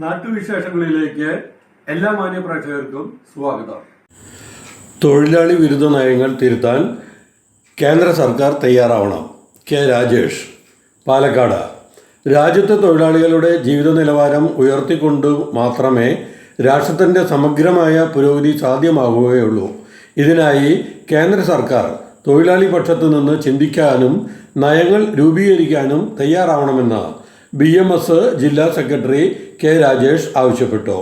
നാട്ടുവിശേഷങ്ങളിലേക്ക് എല്ലാ മാന്യപ്രേക്ഷകർക്കും സ്വാഗതം. തൊഴിലാളി വിരുദ്ധ നയങ്ങൾ തിരുത്താൻ കേന്ദ്ര സർക്കാർ തയ്യാറാവണം. കെ രാജേഷ് പാലക്കാട്. രാജ്യത്തെ തൊഴിലാളികളുടെ ജീവിത നിലവാരം ഉയർത്തിക്കൊണ്ട് മാത്രമേ രാഷ്ട്രത്തിന്റെ സമഗ്രമായ പുരോഗതി സാധ്യമാകുകയുള്ളൂ. ഇതിനായി കേന്ദ്ര സർക്കാർ തൊഴിലാളി പക്ഷത്തു നിന്ന് ചിന്തിക്കാനും നയങ്ങൾ രൂപീകരിക്കാനും തയ്യാറാവണമെന്ന് ബി എം എസ് ജില്ലാ സെക്രട്ടറി കെ രാജേഷ് ആവശ്യപ്പെട്ടു.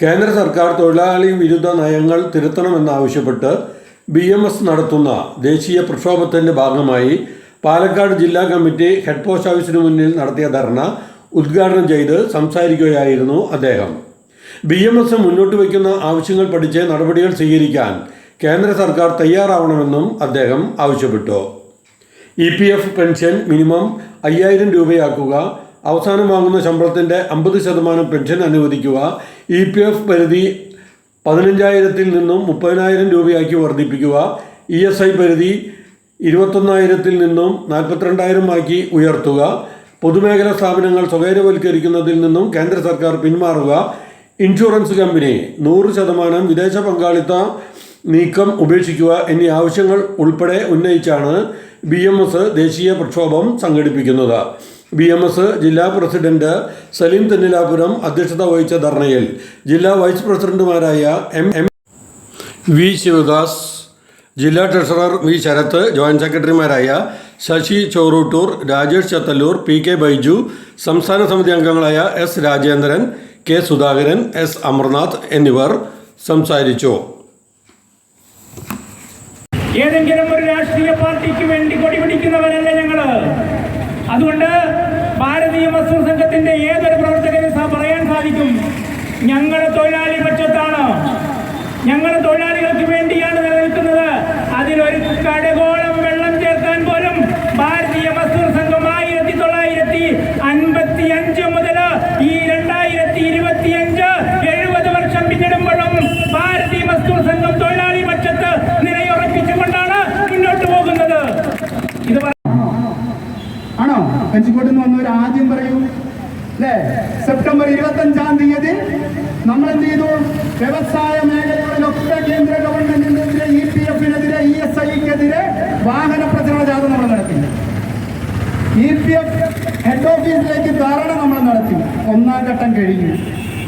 കേന്ദ്ര സർക്കാർ തൊഴിലാളി വിരുദ്ധ നയങ്ങൾ തിരുത്തണമെന്നാവശ്യപ്പെട്ട് ബി എം എസ് നടത്തുന്ന ദേശീയ പ്രക്ഷോഭത്തിന്റെ ഭാഗമായി പാലക്കാട് ജില്ലാ കമ്മിറ്റി ഹെഡ് പോസ്റ്റ് ഓഫീസിന് മുന്നിൽ നടത്തിയ ധർണ ഉദ്ഘാടനം ചെയ്ത് സംസാരിക്കുകയായിരുന്നു അദ്ദേഹം. ബി എം എസ് മുന്നോട്ട് വയ്ക്കുന്ന ആവശ്യങ്ങൾ പഠിച്ച് നടപടികൾ സ്വീകരിക്കാൻ കേന്ദ്ര സർക്കാർ തയ്യാറാവണമെന്നും അദ്ദേഹം ആവശ്യപ്പെട്ടു. E P F pension minimum അയ്യായിരം രൂപയാക്കുക അവസാനം വാങ്ങുന്ന ശമ്പളത്തിന്റെ അമ്പത് ശതമാനം പെൻഷൻ അനുവദിക്കുക. ഇ പി എഫ് പരിധി പതിനഞ്ചായിരത്തിൽ നിന്നും മുപ്പതിനായിരം രൂപയാക്കി വർദ്ധിപ്പിക്കുക. ഇ എസ് ഐ പരിധി ഇരുപത്തൊന്നായിരത്തിൽ നിന്നും നാൽപ്പത്തിരണ്ടായിരം ആക്കി ഉയർത്തുക. പൊതുമേഖലാ സ്ഥാപനങ്ങൾ സ്വകാര്യവൽക്കരിക്കുന്നതിൽ നിന്നും കേന്ദ്ര സർക്കാർ പിന്മാറുക. ഇൻഷുറൻസ് കമ്പനി നൂറ് ശതമാനം വിദേശ പങ്കാളിത്ത നീക്കം ഉപേക്ഷിക്കുക എന്നീ ആവശ്യങ്ങൾ ഉൾപ്പെടെ ഉന്നയിച്ചാണ് ബി ദേശീയ പ്രക്ഷോഭം സംഘടിപ്പിക്കുന്നത്. ബി എം എസ് ജില്ലാ പ്രസിഡന്റ് സലീം തെന്നിലാപുരം അധ്യക്ഷത വഹിച്ച ധർണയിൽ ജില്ലാ വൈസ് പ്രസിഡന്റുമാരായ എം എം വി ശിവദാസ് ജില്ലാ ട്രഷറർ വി ശരത്ത് ജോയിന്റ് സെക്രട്ടറിമാരായ ശശി ചോറൂട്ടൂർ രാജേഷ് ചത്തല്ലൂർ പി കെ ബൈജു സംസ്ഥാന സമിതി അംഗങ്ങളായ S Rajendran K Sudhakaran S Amarnath എന്നിവർ സംസാരിച്ചു. ഏതെങ്കിലും ഒരു രാഷ്ട്രീയ പാർട്ടിക്ക് വേണ്ടി കൊടിപിടിക്കുന്നവരല്ല ഞങ്ങൾ? അതുകൊണ്ട് തൊഴിലാളികൾക്ക് വേണ്ടിയാണ് നിലനിൽക്കുന്നത്. അതിലൊരു കടകോളം വെള്ളം ചേർക്കാൻ പോലും ഭാരതീയ മസ്തൂർ സംഘം ആയിരത്തി തൊള്ളായിരത്തി അൻപത്തി അഞ്ച് മുതൽ ഈ രണ്ടായിരത്തി ഇരുപത്തി അഞ്ച് എഴുപത് വർഷം പിന്നിടുമ്പോഴും ഭാരതീയ മസ്തൂർ സംഘം തൊഴിലാളി പക്ഷത്ത് നിലയുറപ്പിച്ചുകൊണ്ടാണ് മുന്നോട്ട് പോകുന്നത്. ഇത് ആണോ? കഞ്ചിക്കോട്ട് നിന്ന് വന്നവർ ആദ്യം പറയൂ. അല്ലേ? സെപ്റ്റംബർ ഇരുപത്തി അഞ്ചാം തീയതി നമ്മൾ എന്ത് ചെയ്തു? വ്യവസായ മേഖലകളിലൊക്കെ കേന്ദ്ര ഗവൺമെന്റിനെതിരെ ഇ പി എഫിനെതിരെ ഇ എസ് ഐക്കെതിരെ വാഹന പ്രചരണ ജാഥ നമ്മൾ നടത്തി ഇ പി എഫ് ഹെഡ് ഓഫീസിലേക്ക് ധാരണ നമ്മൾ നടത്തി. ഒന്നാം ഘട്ടം കഴിഞ്ഞു.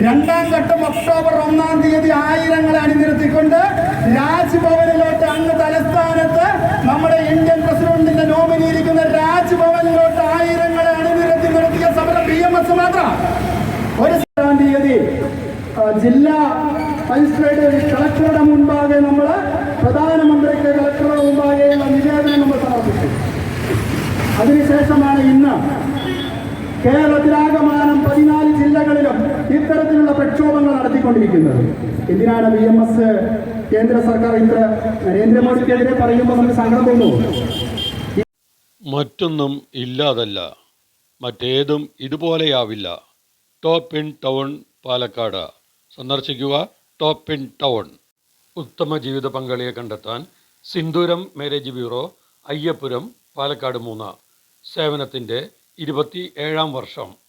രണ്ടാം ഘട്ടം ഒക്ടോബർ ഒന്നാം തീയതി ആയിരങ്ങളെ അണിനിരത്തിക്കൊണ്ട് രാജ്ഭവനിലോട്ട് അന്ന് തലസ്ഥാനത്ത് നമ്മുടെ ഇന്ത്യൻ പ്രസിഡന്റിന്റെ നോമിനി ഇരിക്കുന്ന രാജ്ഭവനിലോട്ട് ആയിരങ്ങളെ അണിനിരത്തി നിർത്തിയ സമരം ബി എം എസ് മാത്രം. ഒരു തീയതി ജില്ലാ മജിസ്ട്രേറ്റ് കളക്ടറുടെ മുൻപാകെ നമ്മൾ പ്രധാനമന്ത്രിക്ക് കളക്ടറുടെ മുമ്പാകെ നിവേദനം നമ്മൾ കേരളത്തിലാകമാനം പതിനാല് ജില്ലകളിലും ഇത്തരത്തിലുള്ള പ്രക്ഷോഭങ്ങൾ നടത്തിക്കൊണ്ടിരിക്കുന്നത്. എന്തിനാണ് ബി എം എസ് കേന്ദ്ര സർക്കാർ ഇത്ര നരേന്ദ്രമോദിക്കെതിരെ പറയുമ്പോൾ നമുക്ക് സങ്കടം തോന്നുന്നു മറ്റൊന്നും ഇല്ലാതല്ല. മറ്റേതും ഇതുപോലെയാവില്ല. Top in town Palakkad. സന്ദർശിക്കുക. ടോപ്പ് ഇൻ ടൗൺ ഉത്തമ ജീവിത പങ്കാളിയെ കണ്ടെത്താൻ സിന്ദൂരം മാരേജ് ബ്യൂറോ അയ്യപ്പുരം പാലക്കാട് മൂന്ന്. സേവനത്തിന്റെ ഇരുപത്തി ഏഴാം വർഷം.